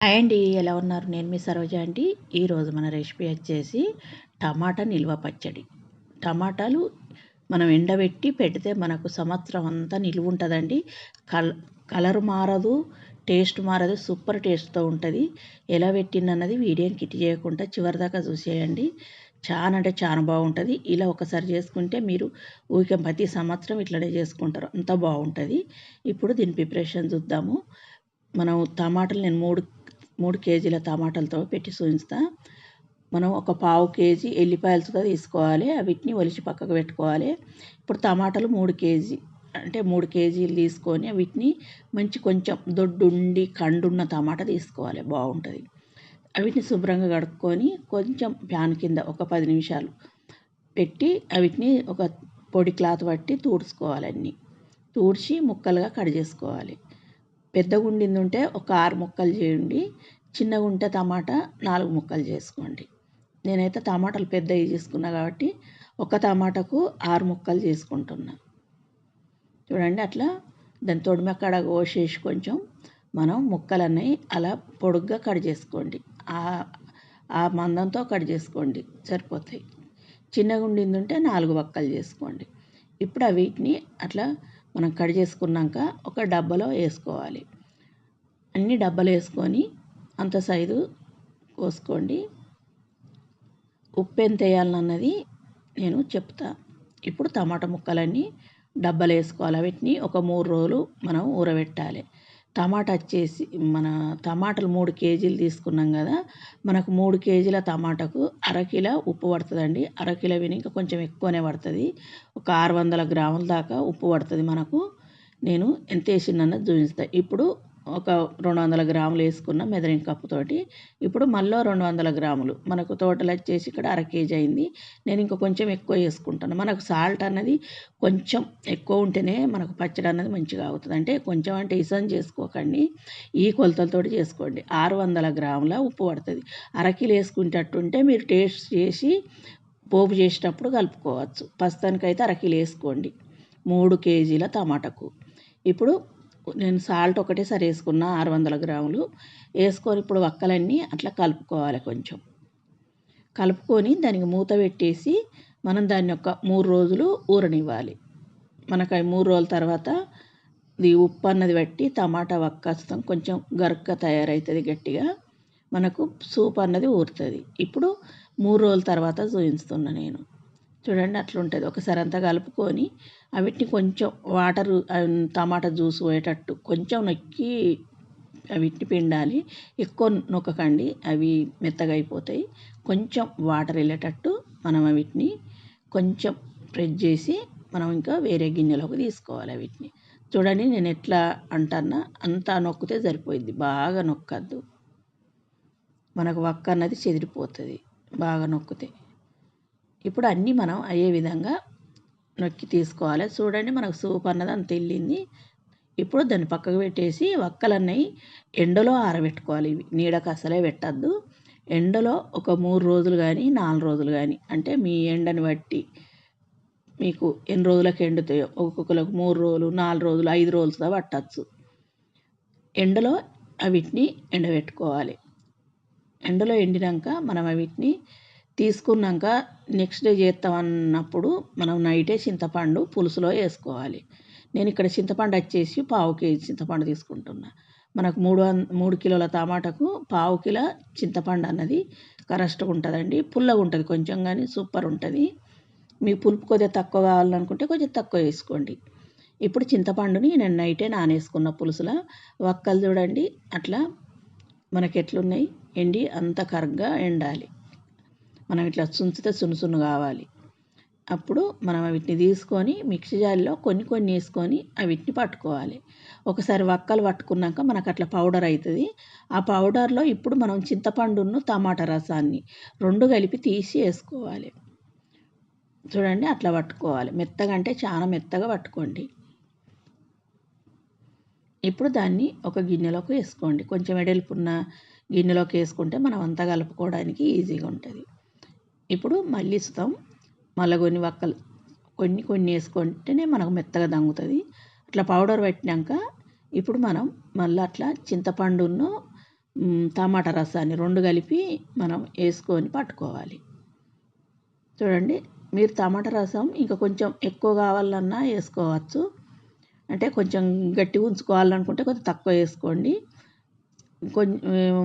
Hi అండి ఎలా ఉన్నారు? నేను మీ సరోజ అండి. ఈరోజు మన రెసిపీ వచ్చేసి టమాటా నిల్వ పచ్చడి. టమాటాలు మనం ఎండబెట్టి పెడితే మనకు సంవత్సరం అంతా నిలువ ఉంటుందండి. కల్ కలర్ మారదు టేస్ట్ మారదు సూపర్ టేస్ట్తో ఉంటుంది. ఎలా పెట్టిందన్నది వీడియోని కిట్ చేయకుండా చివరిదాకా చూసేయండి. చాలా అంటే చాలా బాగుంటుంది. ఇలా ఒకసారి చేసుకుంటే మీరు ఊరికే ప్రతి సంవత్సరం ఇట్లనే చేసుకుంటారు. అంత బాగుంటుంది. ఇప్పుడు దీని ప్రిపరేషన్ చూద్దాము. మనం టమాటాలు నేను మూడు మూడు కేజీల టమాటాలతో పెట్టి చూపిస్తా మనం ఒక పావు కేజీ ఎల్లిపాయలతో తీసుకోవాలి. వీటిని ఒలిచి పక్కకు పెట్టుకోవాలి. ఇప్పుడు టమాటాలు మూడు కేజీ అంటే మూడు కేజీలు తీసుకొని వీటిని మంచి కొంచెం దొడ్డుండి కండున్న టమాటా తీసుకోవాలి. బాగుంటుంది. వీటిని శుభ్రంగా కడుక్కొని కొంచెం ప్యాన్ కింద ఒక పది నిమిషాలు పెట్టి వీటిని ఒక పొడి క్లాత్ పట్టి తుడుచుకోవాలి అన్నీ. తుడిచి ముక్కలుగా కట్ చేసుకోవాలి. పెద్దగా ఉండింది ఉంటే ఒక ఆరు ముక్కలు చేయండి. చిన్నగా ఉంటే టమాటా నాలుగు ముక్కలు చేసుకోండి. నేనైతే టమాటాలు పెద్దవి చేసుకున్నా కాబట్టి ఒక టమాటాకు ఆరు ముక్కలు చేసుకుంటున్నా. చూడండి అట్లా దాని తొడిమెక్కడ కోసేసి కొంచెం మనం ముక్కలన్నీ అలా పొడుగ్గా కట్ చేసుకోండి. ఆ మందంతో కట్ చేసుకోండి. సరిపోతాయి. చిన్నగా ఉండింది ఉంటే నాలుగు వక్కలు చేసుకోండి. ఇప్పుడు వీటిని అట్లా మనం కట్ చేసుకున్నాక ఒక డబ్బాలో వేసుకోవాలి. అన్ని డబ్బాలు వేసుకొని అంత సైజు కోసుకోండి. ఉప్పు ఎంత వేయాలన్నది నేను చెప్తా. ఇప్పుడు టమాటా ముక్కలన్నీ డబ్బాలు వేసుకోవాలి. వీటిని ఒక మూడు రోజులు మనం ఊరబెట్టాలి. టమాటా వచ్చేసి మన టమాటాలు మూడు కేజీలు తీసుకున్నాం కదా మనకు మూడు కేజీల టమాటాకు అరకిలో ఉప్పు పడుతుందండి. అరకిలో విని ఇంకా కొంచెం ఎక్కువనే పడుతుంది. ఒక ఆరు వందల గ్రాముల దాకా ఉప్పు పడుతుంది మనకు. నేను ఎంత వేసిందన్నది చూపిస్తాను ఇప్పుడు ఒక రెండు వందల గ్రాములు వేసుకున్న మెదరిన కప్పుతోటి. ఇప్పుడు మళ్ళీ రెండు వందల గ్రాములు. మనకు తోటలు వచ్చేసి ఇక్కడ అర కేజీ అయింది. నేను ఇంకా కొంచెం ఎక్కువ వేసుకుంటాను. మనకు సాల్ట్ అన్నది కొంచెం ఎక్కువ ఉంటేనే మనకు పచ్చడి అన్నది మంచిగా అవుతుంది. అంటే కొంచెం అంటే ఇసం చేసుకోకండి. ఈ కొలతలతోటి చేసుకోండి. ఆరు వందల గ్రాముల ఉప్పు పడుతుంది. అరకిలో వేసుకునేటట్టుంటే మీరు టేస్ట్ చేసి పోపు చేసేటప్పుడు కలుపుకోవచ్చు. ప్రస్తుతానికైతే అరకిలో వేసుకోండి. మూడు కేజీల టమాటాకు. ఇప్పుడు నేను సాల్ట్ ఒకటేసారి వేసుకున్న ఆరు వందల గ్రాములు. వేసుకొని ఇప్పుడు వక్కలన్నీ అట్లా కలుపుకోవాలి కొంచెం. కలుపుకొని దానికి మూత పెట్టేసి మనం దాన్ని ఒక మూడు రోజులు ఊరనివ్వాలి. మనకు అవి మూడు రోజుల తర్వాత ఇది ఉప్పు అన్నది పెట్టి టమాటా వక్కస్తాం కొంచెం గరుగ్గా తయారవుతుంది గట్టిగా. మనకు సూప్ అన్నది ఊరుతుంది. ఇప్పుడు మూడు రోజుల తర్వాత చూపిస్తున్నా నేను. చూడండి అట్లా ఉంటుంది ఒకసారి అంతా కలుపుకొని అవిటిని కొంచెం వాటర్ టమాటా జ్యూస్ పోయేటట్టు కొంచెం నొక్కి అవిటిని పిండాలి. ఎక్కువ నొక్కకండి. అవి మెత్తగా అయిపోతాయి. కొంచెం వాటర్ వెళ్ళేటట్టు మనం అవిటిని కొంచెం ప్రెస్ చేసి మనం ఇంకా వేరే గిన్నెలోకి తీసుకోవాలి వీటిని చూడండి నేను ఎట్లా అంటానా అంతా నొక్కితే సరిపోయింది బాగా నొక్కద్దు. మనకు వక్క అన్నది చెదిరిపోతుంది. బాగా నొక్కితే. ఇప్పుడు అన్నీ మనం అయ్యే విధంగా నొక్కి తీసుకోవాలి. చూడండి మనకు సూప్ అన్నది అంత వెళ్ళింది. ఇప్పుడు దాన్ని పక్కకు పెట్టేసి ఒక్కలన్నీ ఎండలో ఆరబెట్టుకోవాలి. ఇవి నీడకు అసలే పెట్టద్దు. ఎండలో ఒక మూడు రోజులు కానీ నాలుగు రోజులు కానీ అంటే మీ ఎండని బట్టి మీకు ఎన్ని రోజులకు ఎండుతాయో ఒక్కొక్కరికి మూడు రోజులు నాలుగు రోజులు ఐదు రోజులు పట్టచ్చు. ఎండలో వీటిని ఎండబెట్టుకోవాలి. ఎండలో ఎండినాక మనం వీటిని తీసుకున్నాక నెక్స్ట్ డే చేస్తామన్నప్పుడు మనం నైటే చింతపండు పులుసులో వేసుకోవాలి. నేను ఇక్కడ చింతపండు వచ్చేసి పావు కేజీ చింతపండు తీసుకుంటున్నా. మనకు మూడు మూడు కిలోల టమాటాకు పావు కిలో చింతపండు అన్నది కరెక్ట్గా ఉంటుందండి. పుల్లగా ఉంటుంది కొంచెం కానీ సూపర్ ఉంటుంది. మీకు పులుపు కొద్దిగా తక్కువ కావాలనుకుంటే కొంచెం తక్కువ వేసుకోండి. ఇప్పుడు చింతపండుని నేను నైటే నానేసుకున్న పులుసులో వక్కలు చూడండి. అట్లా మనకి ఎట్లున్నాయి? ఎండి అంత కరగ్గా ఎండాలి. మనం ఇట్లా చుంచితే సున్నుసున్ను కావాలి. అప్పుడు మనం వీటిని తీసుకొని మిక్సీ జార్లో కొన్ని కొన్ని వేసుకొని వీటిని పట్టుకోవాలి. ఒకసారి వక్కలు పట్టుకున్నాక మనకు అట్లా పౌడర్ అవుతుంది. ఆ పౌడర్లో ఇప్పుడు మనం చింతపండును టమాటా రసాన్ని రెండు కలిపి తీసి వేసుకోవాలి. చూడండి అట్లా పట్టుకోవాలి. మెత్తగా అంటే చాలా మెత్తగా పట్టుకోండి. ఇప్పుడు దాన్ని ఒక గిన్నెలోకి వేసుకోండి. కొంచెం వెడల్పున్న గిన్నెలోకి వేసుకుంటే మనం అంతా కలుపుకోవడానికి ఈజీగా ఉంటుంది. ఇప్పుడు మళ్ళీ ఇస్తాం మళ్ళీ కొన్ని వక్కలు కొన్ని కొన్ని వేసుకుంటేనే మనకు మెత్తగా దంగుతుంది. అట్లా పౌడర్ పెట్టినాక ఇప్పుడు మనం మళ్ళీ అట్లా చింతపండును టమాటా రసాన్ని రెండు కలిపి మనం వేసుకొని పట్టుకోవాలి. చూడండి మీరు టమాటా రసం ఇంకా కొంచెం ఎక్కువ కావాలన్నా వేసుకోవచ్చు. అంటే కొంచెం గట్టిగా ఉంచుకోవాలనుకుంటే కొంచెం తక్కువ వేసుకోండి. కొంచెం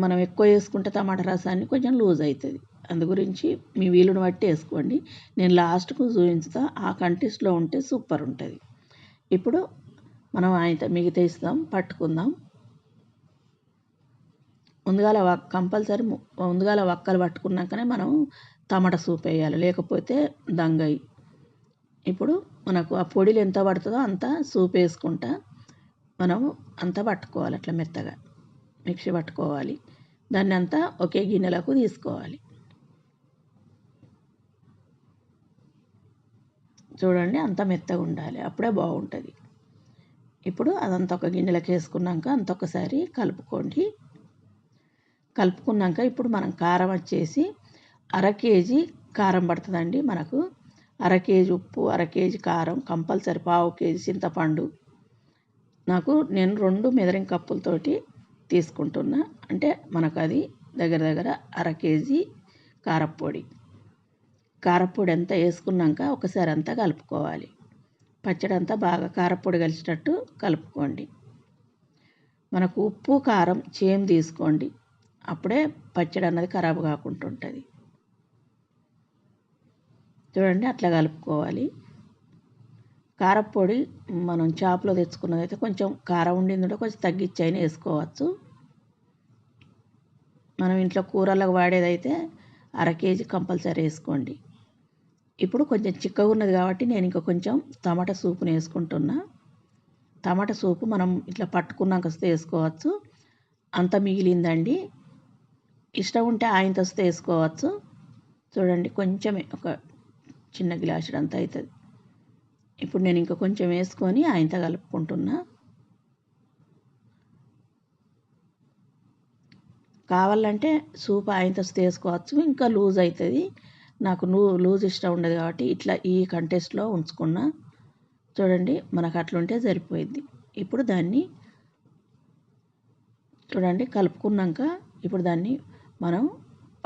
మనం ఎక్కువ వేసుకుంటే టమాటా రసాన్ని కొంచెం లూజ్ అవుతుంది. అందు గురించి మీ వీలుని బట్టి వేసుకోండి. నేను లాస్ట్కు చూపించుతా. ఆ కంటెస్ట్లో ఉంటే సూపర్ ఉంటుంది. ఇప్పుడు మనం ఆయన మిగతా ఇస్తాం పట్టుకుందాం. ముందుగాల కంపల్సరీ ముందుగాల వక్కలు పట్టుకున్నాకనే మనం టమాటా సూప్ వేయాలి. లేకపోతే దంగయి ఇప్పుడు మనకు ఆ పొడిలు ఎంత పడుతుందో అంత సూప్ వేసుకుంటా మనం అంతా పట్టుకోవాలి. అట్లా మెత్తగా మిక్సీ పట్టుకోవాలి. దాన్ని అంతా ఒకే గిన్నెలకు తీసుకోవాలి. చూడండి అంత మెత్తగా ఉండాలి. అప్పుడే బాగుంటుంది. ఇప్పుడు అదంతా ఒక గిన్నెలకు వేసుకున్నాక అంత ఒకసారి కలుపుకోండి. కలుపుకున్నాక ఇప్పుడు మనం కారం వచ్చేసి అర కేజీ కారం పడుతుందండి మనకు. అర కేజీ ఉప్పు అర కేజీ కారం కంపల్సరీ పావు కేజీ చింతపండు. నాకు నేను రెండు మెదరింగ్ కప్పులతోటి తీసుకుంటున్నా. అంటే మనకు అది దగ్గర దగ్గర అర కేజీ కారప్పొడి కారపొడి అంతా వేసుకున్నాక ఒకసారి అంతా కలుపుకోవాలి. పచ్చడి అంతా బాగా కారప్పొడి కలిసేటట్టు కలుపుకోండి. మనకు ఉప్పు కారం చేమ్ తీసుకోండి. అప్పుడే పచ్చడి అన్నది ఖరాబ్ కాకుండా ఉంటుంది. చూడండి అట్లా కలుపుకోవాలి. కారప్పొడి మనం చేపలో తెచ్చుకున్నదైతే కొంచెం కారం ఉండింది ఉంటే కొంచెం తగ్గించి అయినా వేసుకోవచ్చు. మనం ఇంట్లో కూరలకు వాడేదైతే అర కేజీ కంపల్సరీ వేసుకోండి. ఇప్పుడు కొంచెం చిక్కగా ఉన్నది కాబట్టి నేను ఇంకా కొంచెం టమాటా సూపుని వేసుకుంటున్నా. టమాటా సూపు మనం ఇట్లా పట్టుకున్నాక వస్తే వేసుకోవచ్చు. అంత మిగిలిందండి. ఇష్టం ఉంటే ఆయనతో వస్తే వేసుకోవచ్చు. చూడండి కొంచెమే ఒక చిన్న గ్లాసుడు అంత అవుతుంది. ఇప్పుడు నేను ఇంకా కొంచెం వేసుకొని ఆయనతో కలుపుకుంటున్నా. కావాలంటే సూప్ ఆయనతో వస్తే వేసుకోవచ్చు. ఇంకా లూజ్ అవుతుంది. నాకు నువ్వు లూజ్ ఇష్టం ఉండదు కాబట్టి ఇట్లా ఈ కంటెస్ట్లో ఉంచుకున్న. చూడండి మనకు అట్లుంటే సరిపోయింది. ఇప్పుడు దాన్ని చూడండి కలుపుకున్నాక ఇప్పుడు దాన్ని మనం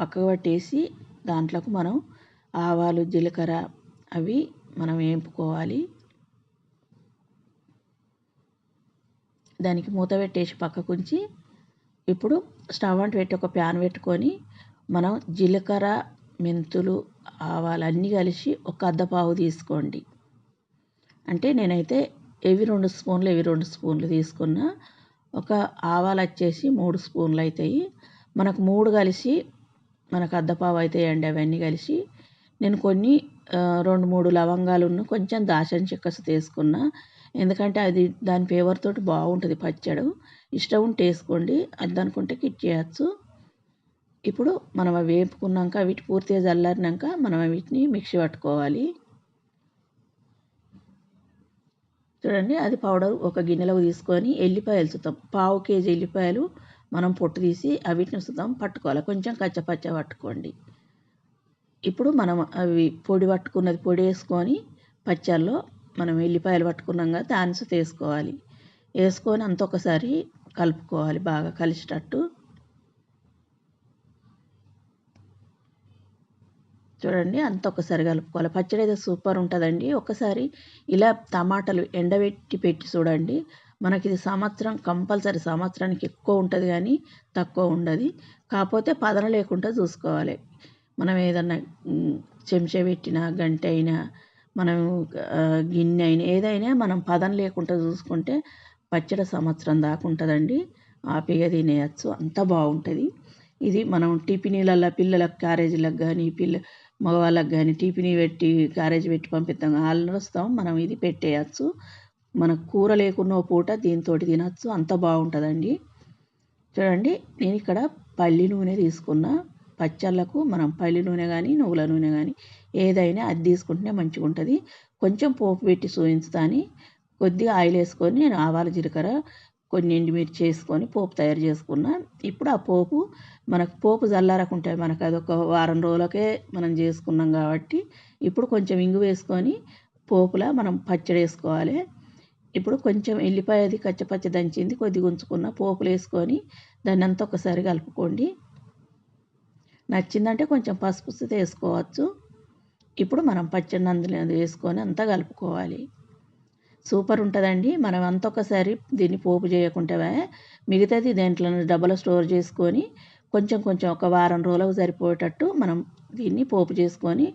పక్కకు పట్టేసి దాంట్లోకి మనం ఆవాలు జీలకర్ర అవి మనం వేపుకోవాలి. దానికి మూత పెట్టేసి పక్కకు ఉంచి ఇప్పుడు స్టవ్ అంటు పెట్టి ఒక ప్యాన్ పెట్టుకొని మనం జీలకర్ర మెంతులు ఆవాలు అన్నీ కలిసి ఒక అద్దపావు తీసుకోండి. అంటే నేనైతే ఎవి రెండు స్పూన్లు ఎవి రెండు స్పూన్లు తీసుకున్నా ఒక ఆవాలు వచ్చేసి మూడు స్పూన్లు అవుతాయి మనకు మూడు కలిసి మనకు అద్దపావు అవుతాయండి అవన్నీ కలిసి. నేను కొన్ని రెండు మూడు లవంగాలును కొంచెం దాచిన చెక్క తీసుకున్నా. ఎందుకంటే అది దాని ఫ్లేవర్ తోటి బాగుంటుంది పచ్చడి. ఇష్టం ఉంటే వేసుకోండి. అది కిట్ చేయొచ్చు. ఇప్పుడు మనం అవి వేపుకున్నాక వీటి పూర్తిగా చల్లారినాక మనం వీటిని మిక్సీ పట్టుకోవాలి. చూడండి అది పౌడర్ ఒక గిన్నెలోకి తీసుకొని ఎల్లిపాయలు చూద్దాం పావు కేజీ ఎల్లిపాయలు మనం పొట్టు తీసి అవిటిని చూద్దాం పట్టుకోవాలి. కొంచెం కచ్చపచ్చ పట్టుకోండి. ఇప్పుడు మనం అవి పొడి పట్టుకున్నది పొడి వేసుకొని పచ్చల్లో మనం ఎల్లిపాయలు పట్టుకున్నాం కదా దాని వేసుకోవాలి. వేసుకొని అంత ఒకసారి కలుపుకోవాలి బాగా కలిసేటట్టు. చూడండి. అంత ఒకసారి కలుపుకోవాలి. పచ్చడి అయితే సూపర్ ఉంటుందండి. ఒకసారి ఇలా టమాటాలు ఎండబెట్టి పెట్టి చూడండి. మనకి ఇది సంవత్సరం కంపల్సరీ సంవత్సరానికి ఎక్కువ ఉంటుంది కానీ తక్కువ ఉండదు. కాకపోతే పదన లేకుండా చూసుకోవాలి. మనం ఏదన్నా చెంచా పెట్టినా గంట అయినా మనం గిన్నె అయినా ఏదైనా మనం పదం లేకుండా చూసుకుంటే పచ్చడి సంవత్సరం దాకా ఉంటుందండి. హ్యాపీగా తినేయచ్చు. అంత బాగుంటుంది. ఇది మనం టిఫినీలలో పిల్లలకు క్యారేజీలకు కానీ పిల్ల మగవాళ్ళకి కానీ టిఫిన్ పెట్టి క్యారేజ్ పెట్టి పంపిస్తాం వాళ్ళు వస్తాం. మనం ఇది పెట్టేయచ్చు. మనకు కూర లేకున్న పూట దీంతో తినచ్చు. అంత బాగుంటుందండి. చూడండి నేను ఇక్కడ పల్లి నూనె తీసుకున్నా. పచ్చళ్ళకు మనం పల్లి నూనె కానీ నువ్వుల నూనె కానీ ఏదైనా అది తీసుకుంటే మంచిగా ఉంటుంది కొంచెం పోపు పెట్టి చూపించుతా కొద్దిగా ఆయిల్ వేసుకొని నేను ఆవాల జీలకర్ర కొన్ని ఎండుమిర్చి వేసుకొని పోపు తయారు చేసుకున్న ఇప్పుడు ఆ పోపు మనకు పోపు చల్లారకుంటే మనకు అదొక వారం రోజులకే మనం చేసుకున్నాం కాబట్టి ఇప్పుడు కొంచెం ఇంగు వేసుకొని పోపులా మనం పచ్చడి వేసుకోవాలి. ఇప్పుడు కొంచెం ఎల్లిపాయ అది కచ్చపచ్చ దంచింది కొద్దిగా ఉంచుకున్న పోపులు వేసుకొని దాన్ని అంతా ఒకసారి కలుపుకోండి. నచ్చిందంటే కొంచెం పసుపు వేసుకోవచ్చు. ఇప్పుడు మనం పచ్చడి అందులో వేసుకొని అంతా కలుపుకోవాలి. సూపర్ ఉంటుందండి మనం అంత ఒకసారి దీన్ని పోపు చేయకుంటేవే మిగతాది దేంట్లో డబ్బులు స్టోర్ చేసుకొని కొంచెం కొంచెం ఒక వారం రోజులకు సరిపోయేటట్టు మనం దీన్ని పోపు చేసుకొని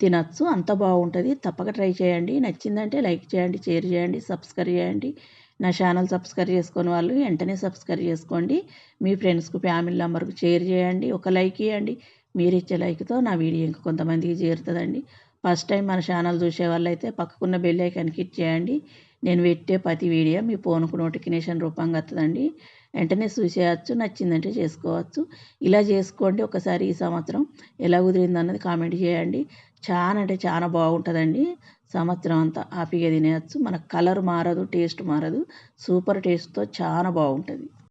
తినచ్చు. అంత బాగుంటుంది తప్పక ట్రై చేయండి. నచ్చిందంటే లైక్ చేయండి షేర్ చేయండి సబ్స్క్రైబ్ చేయండి. నా ఛానల్ సబ్స్క్రైబ్ చేసుకుని వాళ్ళు వెంటనే సబ్స్క్రైబ్ చేసుకోండి. మీ ఫ్రెండ్స్కు ఫ్యామిలీ మెంబర్కి షేర్ చేయండి. ఒక లైక్ ఇవ్వండి మీరు ఇచ్చే లైక్తో నా వీడియో ఇంకా కొంతమందికి చేరుతుందండి. ఫస్ట్ టైం మన ఛానల్ చూసే వాళ్ళైతే పక్కకున్న బెల్ ఐకాన్ క్లిక్ చేయండి. నేను పెట్టే ప్రతి వీడియో మీ ఫోన్కు నోటిఫికేషన్ రూపంగా వస్తుందండి. వెంటనే చూసేయచ్చు నచ్చిందంటే చేసుకోవచ్చు. ఇలా చేసుకోండి. ఒకసారి ఈ సంవత్సరం ఎలా కుదిరింది అన్నది కామెంట్ చేయండి. చాలా అంటే చాలా బాగుంటుందండి. సంవత్సరం అంతా హ్యాపీగా తినేయచ్చు. మన కలర్ మారదు టేస్ట్ మారదు. సూపర్ టేస్ట్తో చాలా బాగుంటుంది.